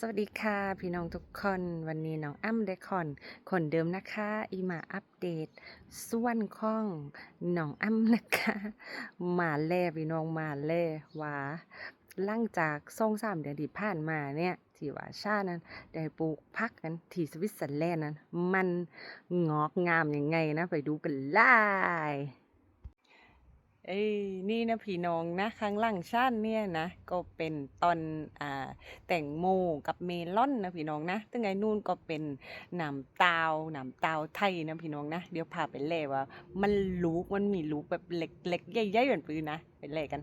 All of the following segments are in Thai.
สวัสดีค่ะ พี่น้องทุกคน วันนี้น้องอ้ำเดคอน คนเดิมนะคะอีมาอัปเดต ส่วนข้องน้องอ้ำนะคะ มาแล่พี่น้องมาแล่ว่าหลังจากส่งสามเดือนที่ผ่านมาเนี่ยที่ว่าชานั้นได้ปลูกพักกันที่สวิตเซอร์แลนด์นั้น มันงอกงามยังไงนะ ไปดูกันเลย เอ้ยนี่นะพี่น้องนะข้างล่างชั้นเนี่ยนะก็เป็นตอนอ่าแตงโมกับเมลอนนะพี่น้องนะตั้งไงนู่นก็เป็นหนามตาวหนามตาวไทยนะพี่น้องนะเดี๋ยวพาไปเล่ว่า มันลูกมันมีลูกแบบเล็กๆใหญ่ๆเหมือนปืนนะไปเล่กัน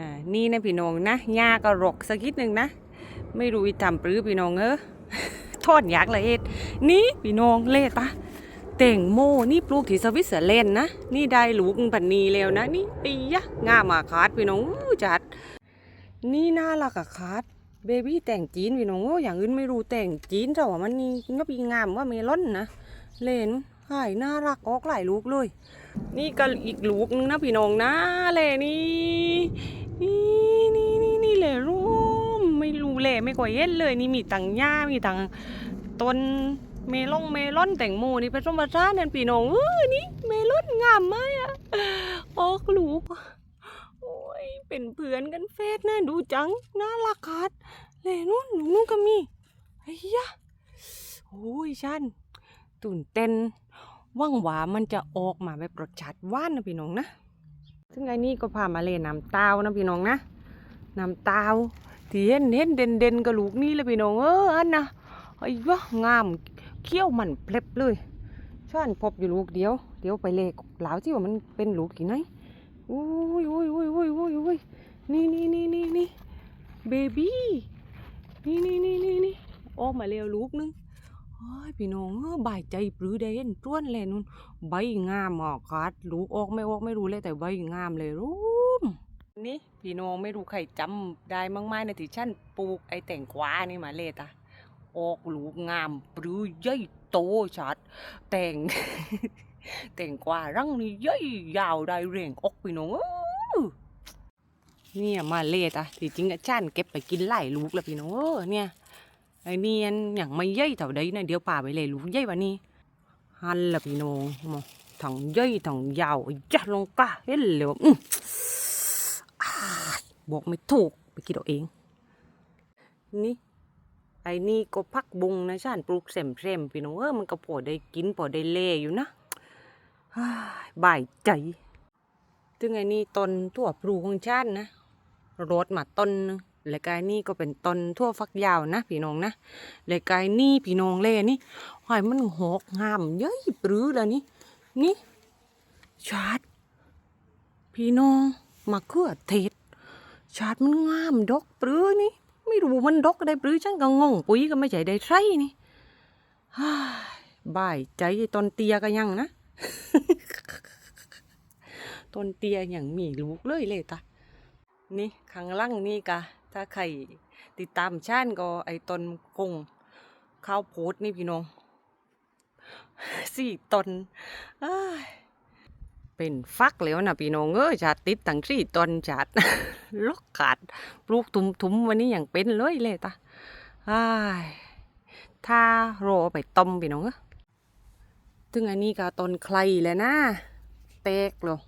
อ่านี่นะพี่น้องนะหญ้าก็รกสักนิดหนึ่งนะ ไม่รู้อีทำปรือพี่น้องเออโทษอยากละเอ็ดนี่พี่น้องเล่ปะ แตงโมนี่ปลูกที่สวิตเซอร์แลนด์นะ นี่ได้ลูกปันนีแล้วนะ นี่ปียะงามาคาดพี่น้องจัด นี่น่ารักอะคาดเบบี้แต่งจีนพี่น้องอย่างอื่นไม่รู้แต่งจีนแต่ว่ามันนี่ก็ปีงามว่าเมลอนนะเลนหายน่ารักออกหลายลูกเลย นี่ก็อีกลูกนึงนะพี่น้องนะเล่นี่นี่นี่นี่นี่เล่รูมไม่รู้เล่ไม่ค่อยเห็นเลย นี่มีตังหญ้ามีตังต้น เมลองเมลอนแต่งโมนี่ผสมผสานนั่นพี่น้องเออนี่เมลอนงามไหมอะออกลูกโอ้ยเป็นเพื่อนกันเฟสนะดูจังน่ารักคัดเลยนู่นนู่นก็มีไอ้ยะโอ้ยชันตื่นเต้นว่างหวามันจะออกมาแบบรสชาติหวานนะพี่น้องนะ ซึ่งไอ้นี่ก็พามาเล่นน้ำเต้านะพี่น้องนะน้ำเต้าที่เห็นเห็นเด่นเด่นกับลูกนี่เลยพี่น้องเอออันนะไอ้ยะงาม เขี้ยวมันเพล็บเลยช่านพบอยู่ลูกเดียว เดี๋ยวไปเลกหลาวที่ว่ามันเป็นลูกกี่ไหนอุ้ยอุ้ยอุ้ยอุ้ยอุ้ยอุ้ยนี่นี่นี่นี่นี่เบบี้นี่นี่นี่นี่นี่ออกมาแล้วลูกนึงเฮ้ยพี่น้องเออบายใจปรือได้เห็นต้วนเลยนุ่นใบงามอะคัดลูกออกไม่ออกไม่รู้เลยแต่ใบงามเลยรูมนี่พี่น้องไม่รู้ใครจำได้มั้งไหมในะที่ฉันปลูกไอ้แต่งกวานี่มาเลยตา ออกลูกงามปรือใหญ่โตชัด แต่ง แต่งกว่ารังนี่ใหญ่ยาวได้เร่งออกไปน้องเนี่ยมาเละอะที่จริงอาจารย์เก็บไปกินหลลูกแล้วพี่น้องเออเนี่ยไอ้นี่อันอย่างไม่ใหญ่เท่าใดนะเดี๋ยวป่าไปเลยลูกใหญ่ว่านี้หันละพี่น้องมองถังใหญ่ถังยาวยัดลงกะเห็นเลยอือบอกไม่ถูกไปคิดเอาเอง นี่ ไอ้นี่ก็พักบุงนะฉันปลูกเสมเสมพี่น้องเออมันก็พอได้กินพอได้เล่อยู่นะบ่ายใจถึงไอ้นี่ต้นทั่วปลูกของฉันนะรดมาต้นนึงแล้วก็ไอนี่ก็เป็นต้นทั่วฟักยาวนะพี่น้องนะแล้วก็ไอนี่พี่น้องเล่นี่หอยมันหอกงามเย้ยปรือแล้วนี่นี่ชาดพี่น้องมะเขือเทศชาดมันงามดอกปรือนี่ ไม่รู้มันดกได้ปรือฉันก็งงปุ๋ยก็ไม่ใช่ได้ใช่นี่บ่ายใจตอนเตียก็ยังนะตอนเตียอย่างมีลูกเลยเลยตานี่ข้างล่างนี่กะ ถ้าใครติดตามช่นก็ไอ้ตนกงข้าวโพดนี่พี่น้องสี่ตนอ้า เป็นฟักแล้วนะพี่น้องเอ้ยจัดติดตั้งสี่ต้นจัดลกขาดปลูกทุมๆวันนี้อย่างเป็นเลยเลยตาอ้ายถ้ารอไปต้มพี่น้องเออถึงอันนี้ก็ต้นไคลแล้วนะแตกแล้ว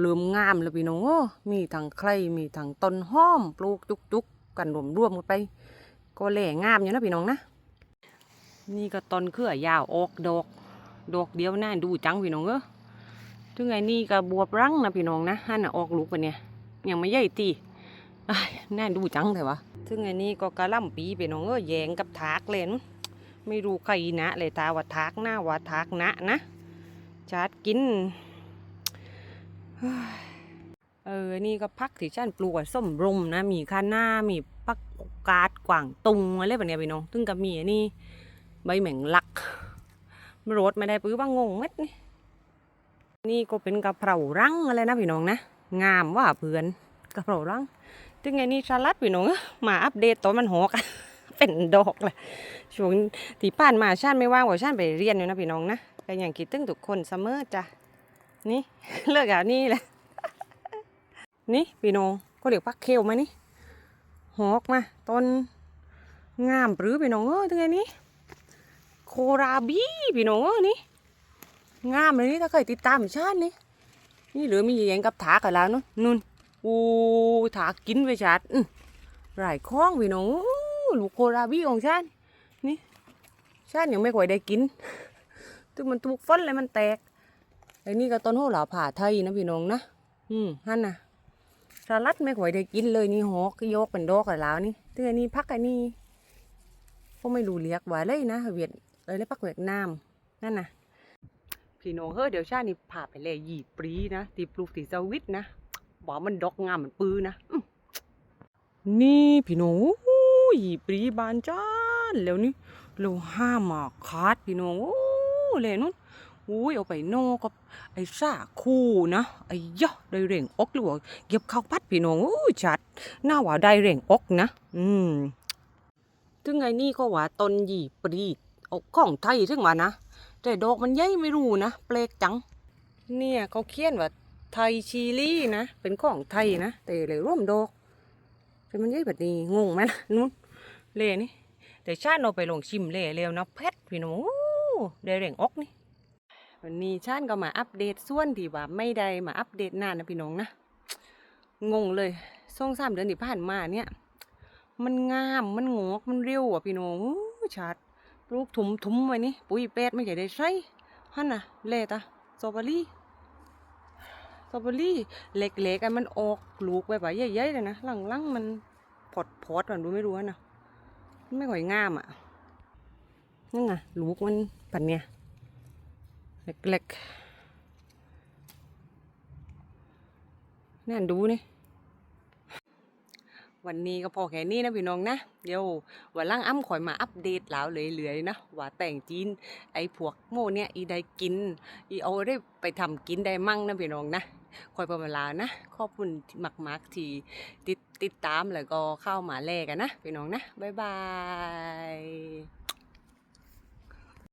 เริ่มงามแล้วพี่น้องเออมีทั้งไคลมีทั้งต้นห้อม ปลูกจุกๆกันรวมๆกันไป ก็แหล่งามอยู่นะพี่น้องนะ นี่ก็ต้นเครือยาวออกดอก ดอกเดียวน่าดูจังพี่น้องเออ ถึงไอ้นี่ก็บบวบรังนะพี่น้องนะฮั่นออกลูกปะเนี่ยยังไม่ใหญ่ตีน่าดูจังเลยวะซึ่งอันนี้ก็กะล่ำปีไปน้องเออแยงกับถากเลยนไม่รู้ใครนะเลยตาว่าถากหน้าว่าถากนะนะชาดกินเออ นี่ก็พักที่ฉันปลูกส้มรมนะ มีคาหน้า มีปักกาดกว่างตุงอะไรแบบเนี้ยพี่น้องซึ่งก็มีนนี้ใบแมงลักไม่รดไม่ได้ปื้อว่างงเม็ดนี่ นี่ก็เป็นกะเพรารังอะไรนะพี่น้องนะ งามว่าเพื่อนกะเพรารังถึงไงนี่สลัดพี่น้องมาอัปเดตตอนมันหอกเป็นดอกเลยช่วงที่ผ่านมาชาติไม่ว่างว่าชาติไปเรียนอยู่นะพี่น้องนะก็อย่างคิดถึงทุกคนเสมอจ้ะนี่เลิกอะนี่แหละนี่พี่น้องก็เดี๋ยวปักเขียวมานี่หอกมาต้นงามปรือพี่น้องเอ้ยทั้งไงนี้โคราบีพี่น้องเอ้นี่ งามเลยนี่ถ้าเคยติดตามชาตินี่นี่เหลือมีอย่างกับถากันแล้วนาะนู่นอู้ถากินไปชัดอื้อหลายข้องพี่น้องอู้ลูกโคราบี้ของฉันนี่ฉันยังไม่ค่อยได้กินถึงมันถูกฟันเลยมันแตกไอ้นี่ก็ต้นโหระผ่าไทยนะพี่น้องนะอืมฮั่นน่ะสลัดไม่ค่อยได้กินเลยนี่หอกยกเป็นดอกแล้วนี่ถึงอันนี้พักอันนี้ก็ไม่รู้เรียกว่าเลยนะเวียดเลยเลยพักเวียดนามนั่นนะ พี่น้องเฮ้ยเดี๋ยวชาตินี่พาไปเลยหยีปรีนะตีปลูกตีสวิตนะบอกมันดอกงามเหมือนปืนนะนี่พี่น้องหยีปรีบานจ้านแล้วนี่เราห้ามมาคัดพี่น้องโอ้เลยนู้นอุ้ยเอาไปโนกับไอ้ซ่าคู่นะไอ้ยะได้เร่งอกหรือว่าเก็บข้าวพัดพี่น้องโอ้ชัดหน้าว่าได้เร่งอกนะ อืมถึงไงนี่ก็ว่าตนหยีปรีดอกของไทยถึงว่านะ แต่ดอกมันใหญ่ไม่รู้นะเปลกจัง เนี่ยเขาเขียนว่าไทยชิลี่นะ เป็นของไทยนะ แต่เลยร่วมดอกแต่มันใหญ่แบบนี้งงไหมล่ะนู้นเล่นี่แต่ชาติเราไปลงชิมเล่เร็วนะเพชรพี่น้องโอ้ได้เร่งอกนี่วันนี้ชาญก็มาอัปเดตส่วนที่ว่าไม่ได้มาอัปเดตนานนะพี่น้องนะงงเลยส่งสามเดือนที่ผ่านมาเนี่ย มันงามมันงอกมันเร็วอะพี่น้องอู้ชัด ลูกถุมถุมไว้นี่ปุ๋ยเป็ดไม่ใช่ได้ใช้ฮั่นน่ะเละตะสตรอเบอรี่สตรอเบอรี่เล็กๆกันมันออกลูกไปแบบใหญ่ๆเลยนะหลังๆมันพอดพอดมันดูไม่รู้นะไม่ค่อยงามอะนั่นไงลูกมันปันเนี่ยเล็กๆนั่นดูนี่ วันนี้ก็พอแค่นี้นะพี่น้องนะ เดี๋ยววันล่างอ้ำคอยมาอัปเดตแล้วเหลือยๆนะว่าแต่งจีนไอ้พวกโม่เนี่ยอีได้กินอีเอาได้ไปทำกินได้มั่งนะพี่น้องนะคอยประเวลานะขอบคุณมากๆที่ติดติดตามแล้วก็เข้ามาแลกันนะพี่น้องนะบ๊ายบาย